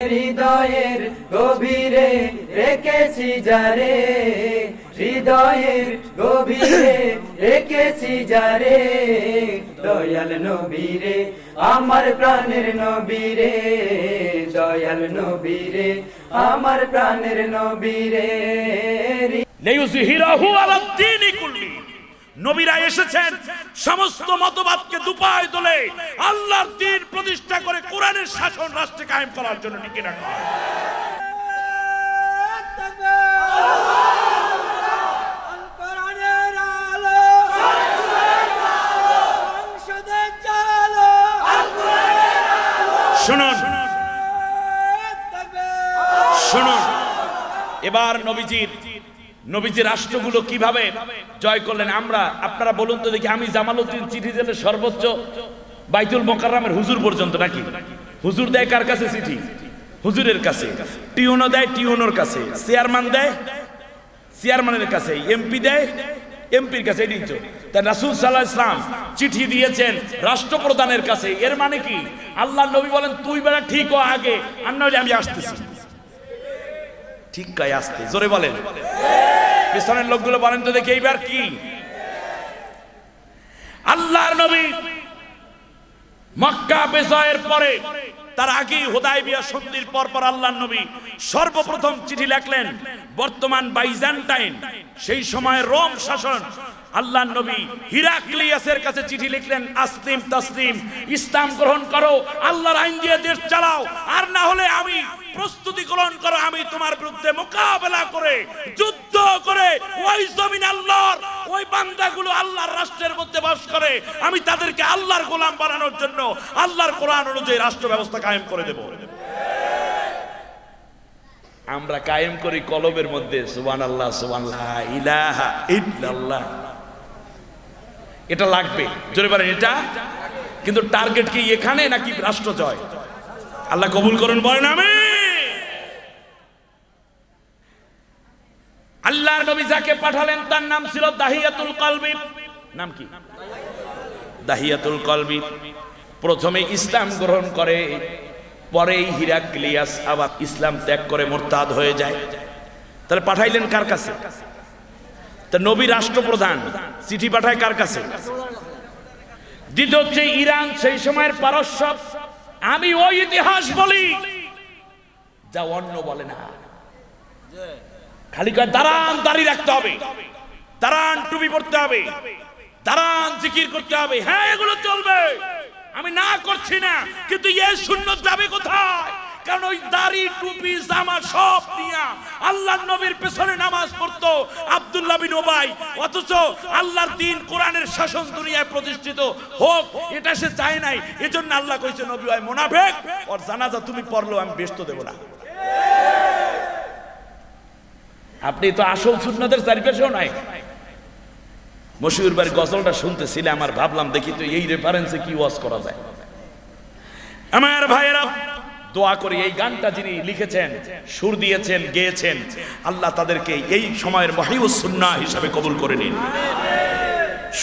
হৃদয়ের গভীরে রেখেছি যারে, হৃদয়ের গভীরে রেখেছি যারে। দয়াল নবীরে, আমার প্রাণের নবীরে, দয়াল নবীরে, আমার প্রাণের নবীরে। লিইউযহিরাহু আলা দ্বীনি কুল্লি নবীরা এসেছেন, সমস্ত মতবাদকে দুপায় তোলে আল্লাহর দিন প্রতিষ্ঠা করে কোরআনের শাসন রাষ্ট্রে কায়েম করার জন্য টিকে রাখা এবার নবীজির নবীজি রাষ্ট্রগুলো কীভাবে জয় করলেন? আমরা, আপনারা বলুন তো দেখি, আমি জামালউদ্দিন চিঠি দিলে সর্বোচ্চ বাইতুল মোকাররমের হুজুর পর্যন্ত নাকি? হুজুর দেয় কার কাছে চিঠি? হুজুরের কাছে। টিউনো দেয়, টিউনোর কাছে। চেয়ারম্যান দেয়, চেয়ারম্যানের কাছে। এমপি দেয়, এমপির কাছে, এটাই তো। তা রাসূল আলাইহি ইসলাম চিঠি দিয়েছেন রাষ্ট্রপ্রধানের কাছে। এর মানে কি? আল্লাহ নবী বলেন, তুই বেলা ঠিক আগে, আর আমি আসতেছি। ঠিক কায় আসতে। জোরে বলেন। পিছনের লোকগুলো বলেন তো দেখি এইবার কি? আল্লাহর নবী মক্কা বিজয়ের পরে, তার আগে হুদাইবিয়া সন্ধির পর পর আল্লাহর নবী সর্বপ্রথম চিঠি লেখলেন, বর্তমান বাইজান্টাইন, সেই সময় রোম শাসন। আল্লাহর নবী হিরাক্লিয়াসের কাছে চিঠি লিখলেন, আসলিম তাসলিম, ইসলাম গ্রহণ করো, আল্লাহর আইন দিয়ে দেশ চালাও, আর না হলে আমি প্রস্তুতি গ্রহণ করো, আমি তোমার বিরুদ্ধে মোকাবেলা করে, যুদ্ধ করে, ওই জমিন আল্লাহর, ওই বান্দাগুলো আল্লাহর রাষ্ট্রের মধ্যে বাস করে, আমি তাদেরকে আল্লাহর গোলাম বানানোর জন্য আল্লাহর কোরআন অনুযায়ী রাষ্ট্র ব্যবস্থা কায়েম করে দেব। আমরা কায়েম করি কলবের মধ্যে সুবান আল্লাহ সুবান ইলাহা এটা লাগবে, জোরে বলেন, এটা? কিন্তু টার্গেট কি এখানে নাকি রাষ্ট্র জয়? আল্লাহ কবুল করুন, বলেন আমি আল্লাহর নবী যাকে পাঠালেন, তার নাম ছিল দাহিয়াতুল কলবি। নাম কি? দাহিয়াতুল কলবি। প্রথমে ইসলাম গ্রহণ করে, পরেই হিরাক্লিয়াস আবার ইসলাম ত্যাগ করে মোরতাদ হয়ে যায়। তাহলে পাঠাইলেন কার কাছে? তা নবী রাষ্ট্রপ্রধান, চিঠি পাঠায় কার কাছে? দ্বিতীয় হচ্ছে ইরান, সেই সময়ের পারস্য। আমি ওই ইতিহাস বলি, যা অন্য বলে না। খালি কয়, দাঁড়ান, দাঁড়িয়ে রাখতে হবে। দাঁড়ান, টুপি পড়তে হবে। দাঁড়ান, জিকির করতে হবে। হ্যাঁ এগুলো চলবে। আমি না করছি না, কিন্তু এ শূন্য যাবে কোথায়? কারণ ওই দাড়ি, টুপি, জামা সব নিয়া আল্লাহর নবীর পেছনে নামাজ পড়তো আব্দুল্লাহ বিন ওবাই। অথচ আল্লাহর দিন কোরআনের শাসন দুনিয়ায় প্রতিষ্ঠিত হোক, এটা সে চায় নাই। এজন্য আল্লাহ কইছে, নবী হয় মোনাফেক, ওর জানাজা তুমি পড়ল আমি ব্যস্ত দেব না। আপনি তো আসল সুন্নতের চারিপাশেও নাই। মশিউর বাড়ির গজলটা শুনতেছিলে, আমার ভাবলাম দেখি তো এই রেফারেন্সে কি ওয়াজ করা যায়। আমার ভাইয়েরা, দোয়া করি এই গানটা যিনি লিখেছেন, সুর দিয়েছেন, গেয়েছেন, আল্লাহ তাদেরকে এই সময়ের মহিউস সুন্নাহ হিসাবে কবুল করে নিন।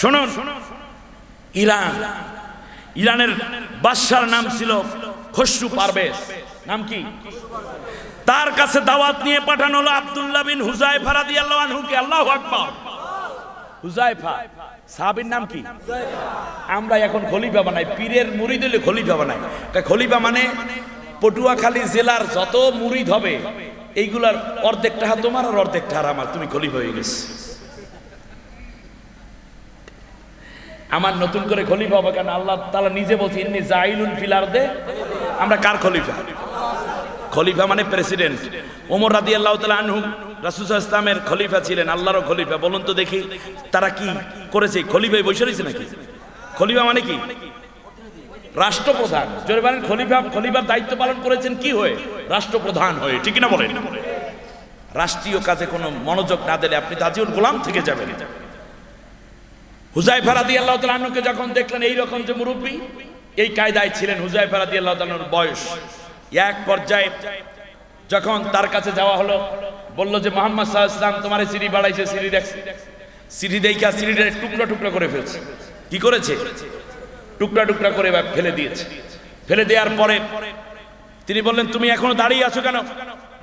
শুনুন, ইরান, ইরানের বাদশার নাম ছিল খসরু পারভেজ। নাম কি? তার কাছে দাওয়াত নিয়ে পাঠানো হলো আব্দুল্লাহ বিন হুজাইফা রাদিয়াল্লাহু আনহুকে আল্লাহু আকবার। হুজাইফা, সাহাবীর নাম কি? আমরা এখন খলিফা বানাই, পীরের মুরিদ হলে খলিফা বানাই। তা খলিফা মানে পটুয়াখালী জেলার যত মুরিদ হবে, এইগুলার অর্ধেকটা হাত তোমার আর অর্ধেকটা হার আমার, তুমি খলিফা হয়ে গেছে। আমার নতুন করে খলিফা হবে কেন? আল্লাহ তালা নিজে বলছি, ইন্নি জাইলুন ফিলার দে আমরা কার খলিফা? খলিফা মানে প্রেসিডেন্ট ওমর রাদি আল্লাহ তালা আনহু, রাসুল ইসলামের খলিফা ছিলেন আল্লাহরও খলিফা। বলুন তো দেখি, তারা কি করেছে? খলিফায় বসে রয়েছে নাকি? খলিফা মানে কি? রাষ্ট্রপ্রধান। জোরে বলেন, খলিফা, খলিফার দায়িত্ব পালন করেছেন কি হয়ে? রাষ্ট্রপ্রধান হয়ে, ঠিক না বলেন? রাষ্ট্রীয় কাজে কোনো মনোযোগ না দিলে আপনি তাজিউল গোলাম থেকে যাবেন। হুজাই ফারাদি আল্লাহ তালকে যখন দেখলেন এইরকম যে মুরব্বী, এই কায়দায় ছিলেন হুজাই ফারাদি আল্লাহ বয়স। এক পর্যায়ে যখন তার কাছে যাওয়া হলো, বলল যে, মোহাম্মদ সাহা ইসলাম তোমার সিঁড়ি বাড়াইছে, সিঁড়ি দেখছে। সিঁড়ি দেখা সিঁড়িটা টুকরা টুকরা করে ফেলছে। কি করেছে? টুকরা টুকরা করে ফেলে দিয়েছে। ফেলে দেওয়ার পরে তিনি বললেন, তুমি এখনও দাঁড়িয়ে আছো কেন?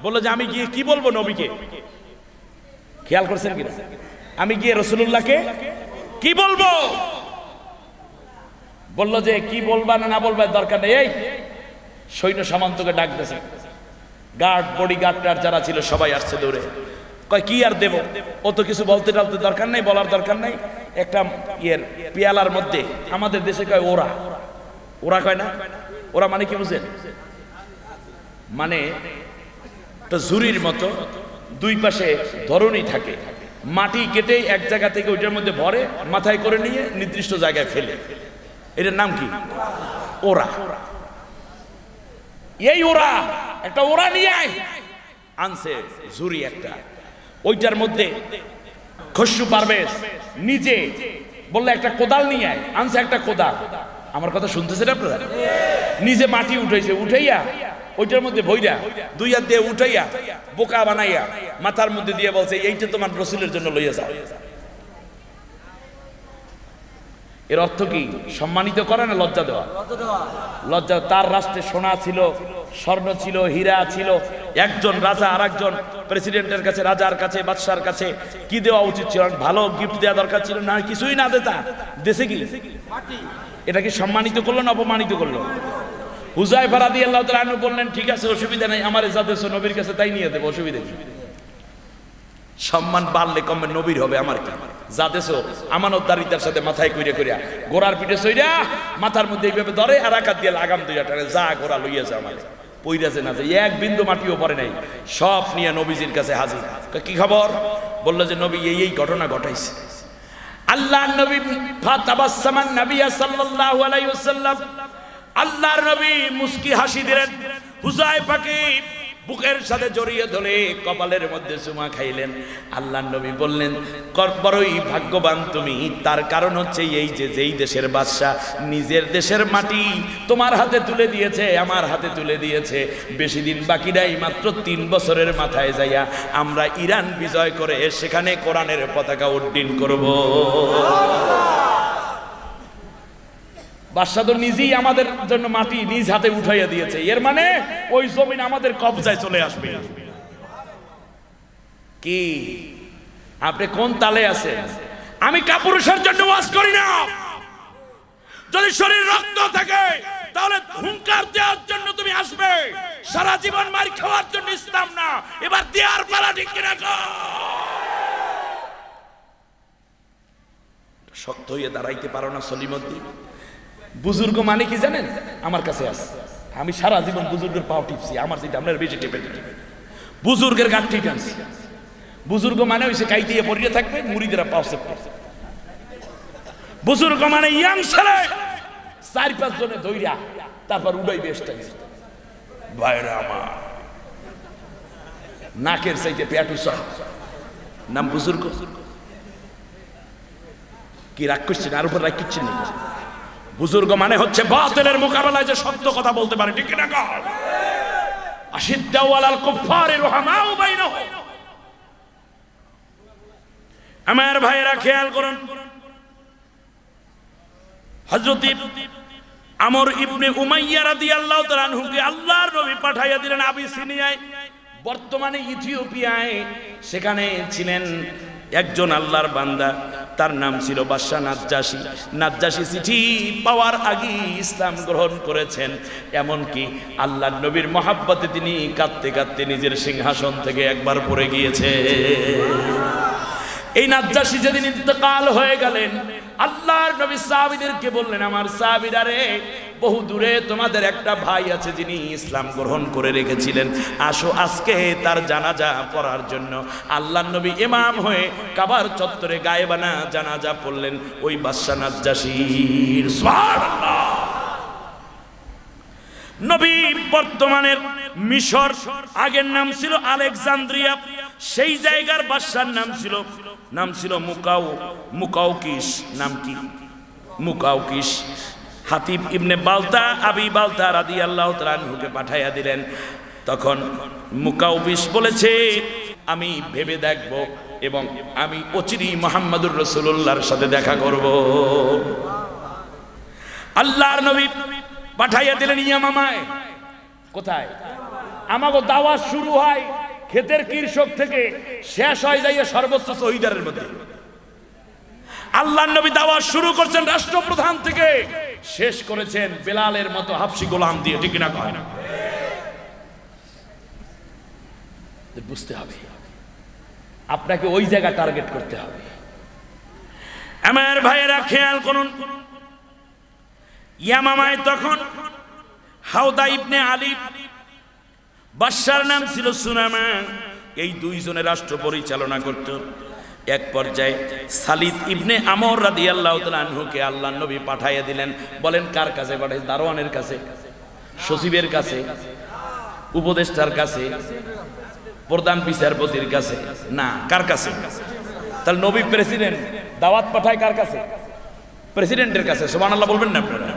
বলল যে, আমি গিয়ে কি বলব নবীকে? খেয়াল করছেন কিনা? আমি গিয়ে রসুল্লাহকে কি বলব? বলল যে, কি বলবা না না বলবা দরকার নেই? এই সৈন্য সামন্তকে ডাক দিয়েছে। গার্ড বডি গার্ড যারা ছিল, সবাই আসছে দৌড়ে। কয়, কি আর দেব? ও তো কিছু বলতে টালতে দরকার নেই, বলার দরকার নেই। একটা ইয়ের পেয়ালার মধ্যে আমাদের দেশে কয়, ওরা। ওরা কয় না? ওরা মানে কি বুঝেন? মানে একটা ঝুরির মতো দুই পাশে ধরনই থাকে। মাটি কেটে এক জায়গা থেকে ওইটার মধ্যে ভরে মাথায় করে নিয়ে নির্দিষ্ট জায়গায় ফেলে। এটার নাম কি? ওরা। এই ওরা একটা ওরা নিয়ে আয়। আনছে ঝুরি একটা। ওইটার মধ্যে খসরু পারভেজ নিজে বললে একটা কোদাল নিয়ে আয়। আনছে একটা কোদাল। আমার কথা শুনতেছেন আপনারা? নিজে মাটি উঠাইছে, উঠাইয়া ওইটার মধ্যে ভইরা দুই হাত দিয়ে উঠাইয়া বোকা বানাইয়া মাথার মধ্যে দিয়ে বলছে, এইটা তোমার রসুলের জন্য লইয়া যাও। এর অর্থ কি? সম্মানিত করে না লজ্জা দেওয়া? লজ্জা তার রাষ্ট্রে সোনা ছিল স্বর্ণ ছিল হীরা ছিল। একজন রাজা আর একজন প্রেসিডেন্টের কাছে রাজার কাছে বাদশার কাছে কি দেওয়া উচিত ছিল? ভালো গিফট দেওয়া দরকার ছিল না কিছুই না দেতা। দেশে কি? এটা কি সম্মানিত করল না অপমানিত করল? হুজাই ফারাদি আল্লাহ তালু বললেন ঠিক আছে অসুবিধা নেই আমার যা দেশ নবীর কাছে তাই নিয়ে দেবো অসুবিধা সম্মান বাড়লে কমে নবীর হবে আমার কি? যা দেশো আমানতদারিতার সাথে মাথায় কইরা কইরা, গোড়ার পিঠে সইরা মাথার মধ্যে এইভাবে ধরে আর আঘাত দিয়ে লাগাম দুইটা টানে যা গোড়া লইয়াছে আমার। পইরাছে না যে এক বিন্দু মাটিও পড়ে নাই, সব নিয়ে নবীজির কাছে হাজির। কি খবর? বলল যে, নবী, এই এই ঘটনা ঘটাইছে। আল্লাহ নবী ফাতাবাসসামান নবিয়া সাল্লাল্লাহু আলাইহি ওয়াসাল্লাম, আল্লাহর নবী মুস্কি হাসি দিলেন হুজাইফাকে বুকের সাথে জড়িয়ে ধরে কপালের মধ্যে চুমা খাইলেন। আল্লাহ নবী বললেন বড়ই ভাগ্যবান তুমি। তার কারণ হচ্ছে এই যে যেই দেশের বাদশাহ নিজের দেশের মাটি তোমার হাতে তুলে দিয়েছে, আমার হাতে তুলে দিয়েছে। বেশি দিন বাকি নাই, মাত্র তিন বছরের মাথায় যাইয়া আমরা ইরান বিজয় করে সেখানে কোরআনের পতাকা উড্ডীন করব। বাদশাহ নিজেই আমাদের জন্য মাটি নিজ হাতে উঠাইয়া দিয়েছে। এর মানে ওই জমিন আমাদের কবজায় চলে আসবে। কি? আপনি কোন তালে আছেন? আমি কাপুরুষের জন্য ওয়াজ করি না। যদি শরীর রক্ত থাকে, তাহলে হুঙ্কার দেওয়ার জন্য তুমি আসবে। সারা জীবন মার খাওয়ার জন্য ইসলাম না। এবার দেওয়ার পালা ঠিক কিনা? শক্ত হয়ে দাঁড়াইতে পারো না সলিমদ্দিন। বুজুর্গ মানে কি জানেন? আমার কাছে আছে। আমি সারা জীবন বুজুর্গের পাও টিপছি, আমার যেটা আপনার বেশি টেপে বুজুর্গের ঠিক আছে বুজুর্গ মানে ওই সে পড়িয়ে থাকবে, মুড়িদেরা পাও সেপ বুজুর্গ মানে ইয়াং ছেলে। চার, পাঁচ জনে দইরা তারপর উড়াই বেশটা ভাইরা আমার। নাকের চাইতে পেটুসা নাম বুজুর্গ। কি রাগ করছেন? আর উপর রাগ করছেন নাকি? বুজুর্গ মানে হচ্ছে বাতিলের মোকাবেলায় যে সত্য কথা বলতে পারে, ঠিক না আমার ভাইয়েরা, খেয়াল করুন। হযরত আমর ইবনে উমাইয়া রাদিয়াল্লাহু তাআলা আনহুকে আল্লাহর নবী পাঠাইয়া দিলেন আবিসিনিয়ায়। বর্তমানে ইথিওপিয়ায় সেখানে ছিলেন। একজন আল্লাহর বান্দা, তার নাম ছিল বাদশাহ নাজ্জাসী। নাজ্জাসী চিঠি পাওয়ার আগেই ইসলাম গ্রহণ করেছেন। এমনকি আল্লাহর নবীর মহাব্বতে তিনি কাঁদতে কাঁদতে নিজের সিংহাসন থেকে একবার পড়ে গিয়েছে। এই নাজ্জাসী যেদিন ইন্তকাল হয়ে গেলেন, আল্লাহর নবী সাহাবীদেরকে বললেন, আমার সাহাবীরা রে বহু দূরে তোমাদের একটা ভাই আছে যিনি ইসলাম গ্রহণ করে রেখেছিলেন। আসো আজকে তার জানাজা পড়ার জন্য। আল্লাহ নবী ইমাম হয়ে কাবার চত্বরে গায়েবানা জানাজা পড়লেন ওই বাদশা নাজ্জাসীর। নবী বর্তমানের মিশর, আগের নাম ছিল আলেকজান্দ্রিয়া, সেই জায়গার বাদশার নাম ছিল নাম ছিল মুকাউ মুকাউকিস নাম কি? মুকাউকিস হাতিব ইবনে বালতা, আবি বালতা রাদি আল্লাহ তালুকে পাঠাইয়া দিলেন। তখন মুকাউবিস বলেছে, আমি ভেবে দেখব এবং আমি অচিরি মোহাম্মদুর রসুল্লাহর সাথে দেখা করব। আল্লাহর নবী পাঠাইয়া দিলেন ইয়ামামায় কোথায়? আমাকে দাওয়াত শুরু হয় ক্ষেতের কৃষক থেকে, শেষ হয়ে যাইয়া সর্বোচ্চ শহীদারের মধ্যে। আল্লাহ নবী দাওয়াত শুরু করছেন রাষ্ট্রপ্রধান থেকে। শেষ করেছেন বেলালের মতো হাফসি গোলাম দিয়ে, ঠিক না কয়? না বুঝতে হবে। আপনাকে ওই জায়গা টার্গেট করতে হবে। আমার ভাইয়েরা খেয়াল করুন, ইয়ামামায় তখন হাওদা ইবনে আলী বাদশার নাম ছিল সুনামা। এই দুইজনে রাষ্ট্র পরিচালনা করত। এক পর্যায়ে সালিদ ইবনে আমর রাদি আল্লাহ আনহুকে আল্লাহ নবী পাঠাইয়া দিলেন। বলেন, কার কাছে পাঠাই দারোয়ানের কাছে, সচিবের কাছে, উপদেষ্টার কাছে, প্রধান বিচারপতির কাছে? না, কার কাছে? তাহলে নবী প্রেসিডেন্ট দাওয়াত পাঠায় কার কাছে? প্রেসিডেন্টের কাছে। সোমান আল্লাহ বলবেন না আপনারা?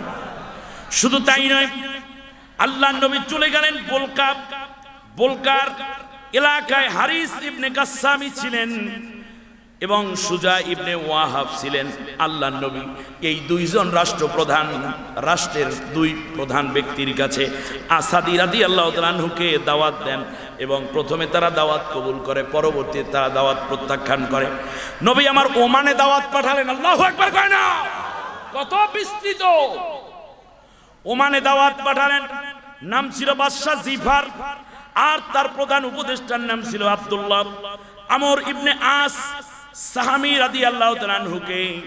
শুধু তাই নয় আল্লাহ নবী চলে গেলেন বোলকা বোলকার এলাকায় হারিস ইবনে কাসামি ছিলেন। এবং সুজা ইবনে ওয়াহাব ছিলেন আল্লাহ নবী। এই দুইজন রাষ্ট্রপ্রধান, রাষ্ট্রের দুই প্রধান ব্যক্তির কাছে আসাদি রাদি আল্লাহ তালাহুকে দাওয়াত দেন এবং প্রথমে তারা দাওয়াত কবুল করে, পরবর্তীতে তারা দাওয়াত প্রত্যাখ্যান করে। নবী আমার ওমানে দাওয়াত পাঠালেন, আল্লাহ একবার কয় না! কত বিস্তৃত! ওমানে দাওয়াত পাঠালেন, নাম ছিল বাদশাহ জিফার, আর তার প্রধান উপদেষ্টার নাম ছিল আব্দুল্লাহ। আমর ইবনে আস সাহামি রাদি আল্লাহ তালানহুকে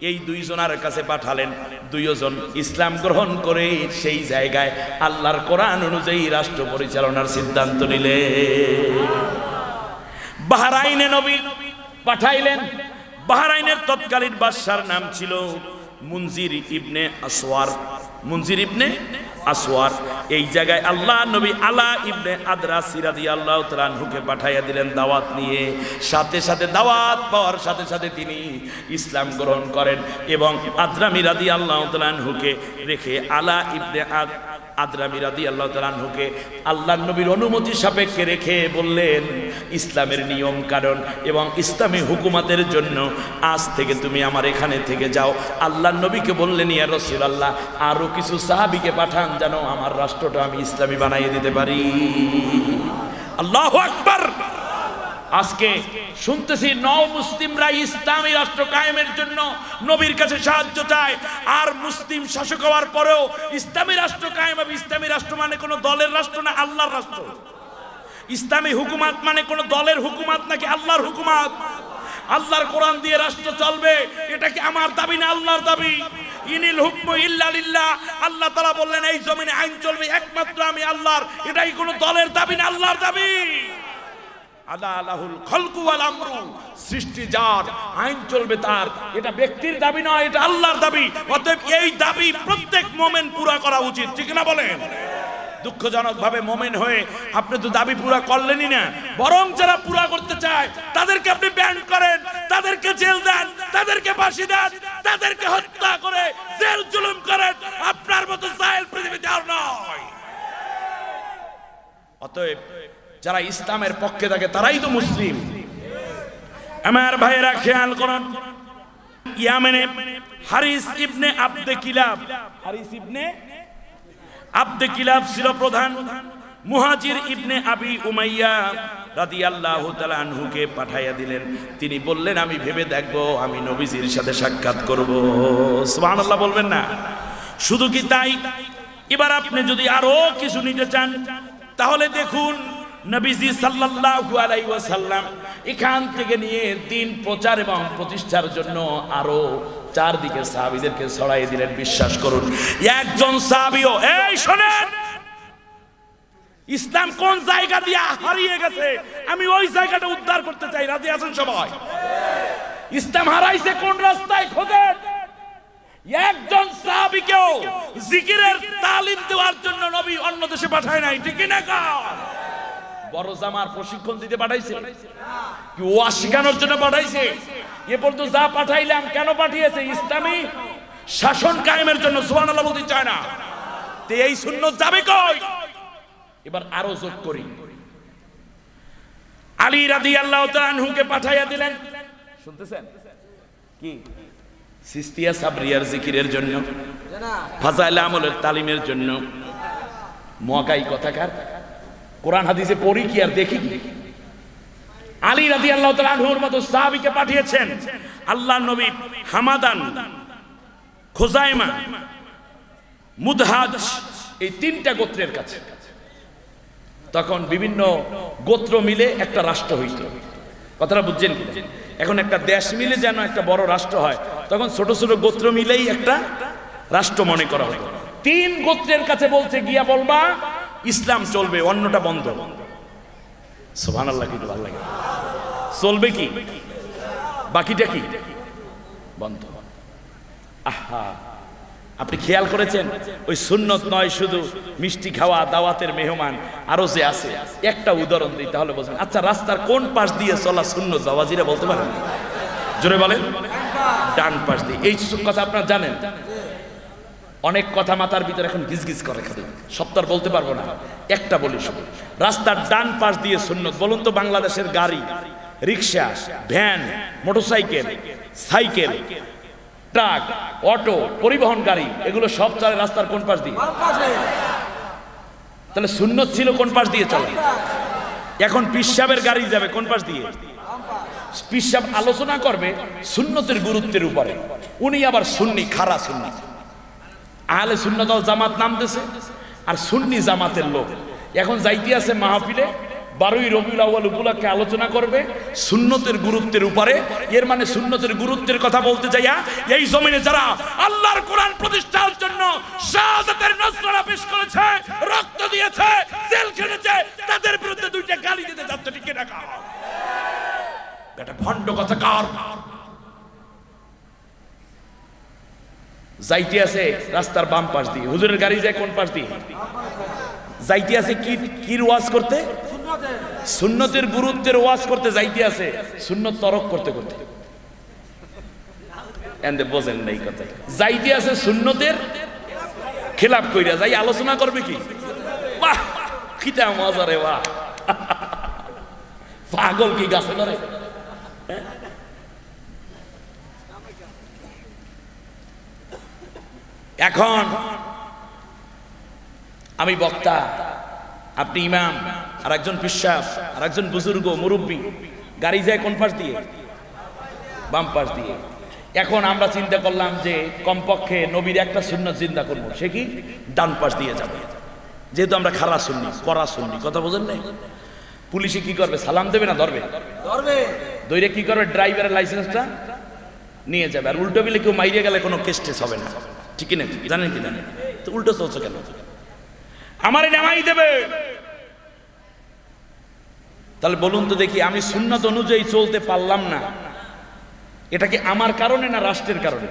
এই দুইজনার কাছে পাঠালেন। দুইজন ইসলাম গ্রহণ করে সেই জায়গায় আল্লাহর কোরআন অনুযায়ী রাষ্ট্র পরিচালনার সিদ্ধান্ত নিলে। বাহারাইনে নবী পাঠাইলেন। বাহারাইনের তৎকালীন বাদশার নাম ছিল মুনজির ইবনে আসওয়ার। মুনজির ইবনে আসওয়ার। এই জায়গায় আল্লাহ নবী আলা ইবনে আদরা সিরাদি আল্লাহ তালানহুকে পাঠাইয়া দিলেন দাওয়াত নিয়ে। সাথে সাথে দাওয়াত পাওয়ার সাথে সাথে তিনি ইসলাম গ্রহণ করেন এবং আদ্রা মিরাদি আল্লাহ তালানহুকে রেখে আলা ইবনে আদ আদ্রামি নবীর অনুমতি সাপেক্ষে রেখে বললেন, ইসলামের নিয়ম এবং ইসলামী হুকুমাতের জন্য আজ থেকে তুমি আমার এখানে থেকে যাও। নবীকে আরও কিছু সাহাবিকে পাঠান যেন আমার রাষ্ট্রটা আমি ইসলামী বানাইয়ে দিতে পারি। আল্লাহ আকবার! আজকে শুনতেছি নও মুসলিমরা ইসলামী রাষ্ট্র কায়েমের জন্য নবীর কাছে সাহায্য চায়। আর মুসলিম শাসক হওয়ার পরেও ইসলামী রাষ্ট্র কায়েম হবে। ইসলামী রাষ্ট্র মানে কোনো দলের রাষ্ট্র না আল্লাহর রাষ্ট্র। ইসলামী হুকুমাত মানে কোনো দলের হুকুমাত নাকি আল্লাহর হুকুমাত? আল্লাহর কোরআন দিয়ে রাষ্ট্র চলবে, এটা কি আমার দাবি না আল্লাহর দাবি? ইনিল হুকম ইল্লা আল্লাহ তাআলা বললেন, এই জমিনে আইন চলবে, একমাত্র আমি আল্লাহর। এটাই কোনো দলের দাবি না আল্লাহর দাবি। আলা আলাহুল খলকু আমরু। সৃষ্টি যার আইন চলবে তার। এটা ব্যক্তির দাবি নয়, এটা আল্লাহর দাবি। অতএব এই দাবি প্রত্যেক মোমেন পুরা করা উচিত, ঠিক না বলেন? দুঃখজনক ভাবে মোমেন হয়ে আপনি তো দাবি পুরা করলেনই না। বরং যারা পুরা করতে চায়, তাদেরকে আপনি ব্যান করেন, তাদেরকে জেল দেন, তাদেরকে ফাঁসি দেন, তাদেরকে হত্যা করে জেল জুলুম করেন। আপনার মতো জাহেল পৃথিবীতে আর নয়। অতএব যারা ইসলামের পক্ষে থাকে, তারাই তো মুসলিম। আমার ভাইয়েরা খেয়াল করুন, ইয়ামেনে হারিস ইবনে আব্দে কিলাব, হারিস ইবনে আব্দে কিলাব ছিল প্রধান মুহাজির ইবনে আবি উমাইয়া রাদিয়াল্লাহু তাআলা আনহুকে পাঠাইয়া দিলেন। তিনি বললেন, আমি ভেবে দেখব, আমি নবীজির সাথে সাক্ষাৎ করব। সুবহানাল্লাহ বলবেন না। শুধু কি তাই? এবার আপনি যদি আরও কিছু নিতে চান, তাহলে দেখুন নবীজি সাল্লাল্লাহু আলাইহি ওয়াসাল্লাম এখান থেকে নিয়ে দিন প্রচার এবং প্রতিষ্ঠার জন্য আরও চারদিকে সাহাবীদেরকে ছড়াই দিলেন, বিশ্বাস করুন। একজন সাহাবীও, এই শোনেন! ইসলাম কোন জায়গা দিয়ে হারিয়ে গেছে? আমি ওই জায়গাটা উদ্ধার করতে চাই, রাজি আছেন সবাই? ইসলাম হারাইছে কোন রাস্তায় খোঁজেন? একজন সাহাবীকেও জিকিরের তালিম দেওয়ার জন্য নবী অন্য দেশে পাঠায় নাই, ঠিক না কার? বড় জামার প্রশিক্ষণ দিতে পাঠাইছে। কি ওয়া শেখানোর জন্য পাঠাইছে? এ পর্যন্ত যা পাঠাইলাম কেন পাঠিয়েছে? ইসলামী শাসন কায়েমের জন্য সুবহানাল্লাহ বলতে চায় না। তে এই শূন্য যাবে কই? এবার আরও যোগ করি। আলী রাদিয়াল্লাহু তাআলা আনহুকে পাঠাইয়া দিলেন। শুনতেছেন? কি? সিস্তিয়া সাবরিয়ার জিকিরের জন্য ফাজাইল আমলের তালিমের জন্য। মগাই কথাকার কোরআন হাদিসে পড়ি কি আর দেখি কি? আলী রাজি আল্লাহ তালুর মতো সাহাবিকে পাঠিয়েছেন, আল্লাহ নবী হামাদান, খোজাইমা, মুদহাজ, এই তিনটা গোত্রের কাছে। তখন বিভিন্ন গোত্র মিলে একটা রাষ্ট্র হইত। কথাটা বুঝছেন এখন একটা দেশ মিলে যেন একটা বড় রাষ্ট্র হয়, তখন ছোট ছোট গোত্র মিলেই একটা রাষ্ট্র মনে করা হতো। তিন গোত্রের কাছে বলছে, গিয়া বলবা ইসলাম চলবে, অন্যটা বন্ধ। সোহান আল্লাহ কিন্তু ভালো লাগে। চলবে কি? বাকিটা কি? বন্ধ। আহা, আপনি খেয়াল করেছেন? ওই সুন্নত নয় শুধু মিষ্টি খাওয়া, দাওয়াতের মেহমান, আরও যে আছে। একটা উদাহরণ দিই, তাহলে বলছেন আচ্ছা রাস্তার কোন পাশ দিয়ে চলা শূন্য জাওয়াজিরা বলতে পারেন জোরে বলেন। ডান পাশ দিয়ে। এই কথা আপনার জানেন? অনেক কথা মাথার ভিতরে এখন গিজ গিজ করে খালি সপ্তাহ বলতে পারব না। একটা বলি শুধু। রাস্তার ডান পাশ দিয়ে সুন্নত। বলুন তো বাংলাদেশের গাড়ি, রিক্সা, van, motorcycle, cycle, truck, auto, পরিবহন গাড়ি, এগুলো সব চলে রাস্তার কোন পাশ দিয়ে? তাহলে সুন্নত ছিল কোন পাশ দিয়ে চলে? এখন পিসাবের গাড়ি যাবে কোন পাশ দিয়ে? পিসাব আলোচনা করবে সুন্নতের গুরুত্বের উপরে। উনি আবার সুন্নি, খারা সুন্নি। আহলে সুন্নতল জামাত নামতেছে, আর সুন্নি জামাতের লোক। এখন যাইতে আছে মাহফিলে, বারোই রবিউল আউ্বাল উপলক্ষে আলোচনা করবে, সুন্নতের গুরুত্বের উপরে, এর মানে সুন্নতের গুরুত্বের কথা বলতে যাইয়া, এই জমিনে যারা আল্লাহর কোরআন প্রতিষ্ঠার জন্য শাহাদাতের নজরানা পেশ করেছে, রক্ত দিয়েছে, জেল তাদের বিরুদ্ধে দুইটা গালি দিতে যাচ্ছে, ঠিক না ভণ্ড কথা কার? যাইতে আছে রাস্তার বাম পাশ দিয়ে। হুজুরের গাড়ি যায় কোন পাশ দিয়ে? যাইতে আছে কি কি ওয়াজ করতে? সুন্নতের গুরুত্বের ওয়াজ করতে যাইতে আছে, সুন্নত তরক করতে করতে। এন্দে বোঝেন নাই কথা যাইতে আছে সুন্নতের খেলাপ কইরা, যাই আলোচনা করবে কি? বাহ খিতা মজা রে বাহ। পাগল কি গাছে ধরে? এখন আমি বক্তা আপনি ইমাম আর একজন বিশ্বাস আর একজন বুজুর্গ মুরব্বী গাড়ি যায় কোন পাশ দিয়ে? বাম পাশ দিয়ে। এখন আমরা চিন্তা করলাম যে কমপক্ষে নবীর একটা শূন্য চিন্তা করব সে কি? ডান পাশ দিয়ে যাবে। যেহেতু আমরা খারা শুননি করা শুননি কথা বোঝেন নাই? পুলিশে কি করবে? সালাম দেবে না ধরবে? দৈরে কি করবে? ড্রাইভারের লাইসেন্সটা নিয়ে যাবে। আর উল্টো বিলে কেউ মাইরে গেলে কোনো কেস টেস হবে না। ঠিক না জানেন কি জানেন? তো উল্টো চলছে কেন? আমারে নামাই দেবে। তাহলে বলুন তো দেখি, আমি সুন্নত অনুযায়ী চলতে পারলাম না। এটা কি আমার কারণে না রাষ্ট্রের কারণে?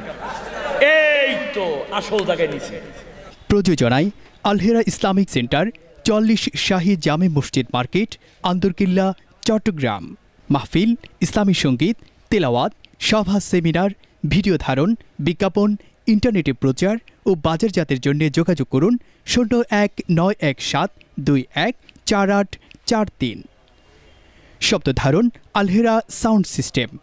এই তো, আসল জায়গায় নিচে প্রযোজনায় আলহেরা ইসলামিক সেন্টার, চল্লিশ শাহী জামে মসজিদ মার্কেট, আন্দরকিল্লা, চট্টগ্রাম। মাহফিল, ইসলামী সংগীত, তেলাওয়াত, সভা সেমিনার, ভিডিও ধারণ, বিজ্ঞাপন ইন্টারনেটে প্রচার ও বাজারজাতের জন্য যোগাযোগ করুন শূন্য এক নয় এক সাত দুই এক চার আট চার তিন। শব্দ ধারণ আলহেরা সাউন্ড সিস্টেম।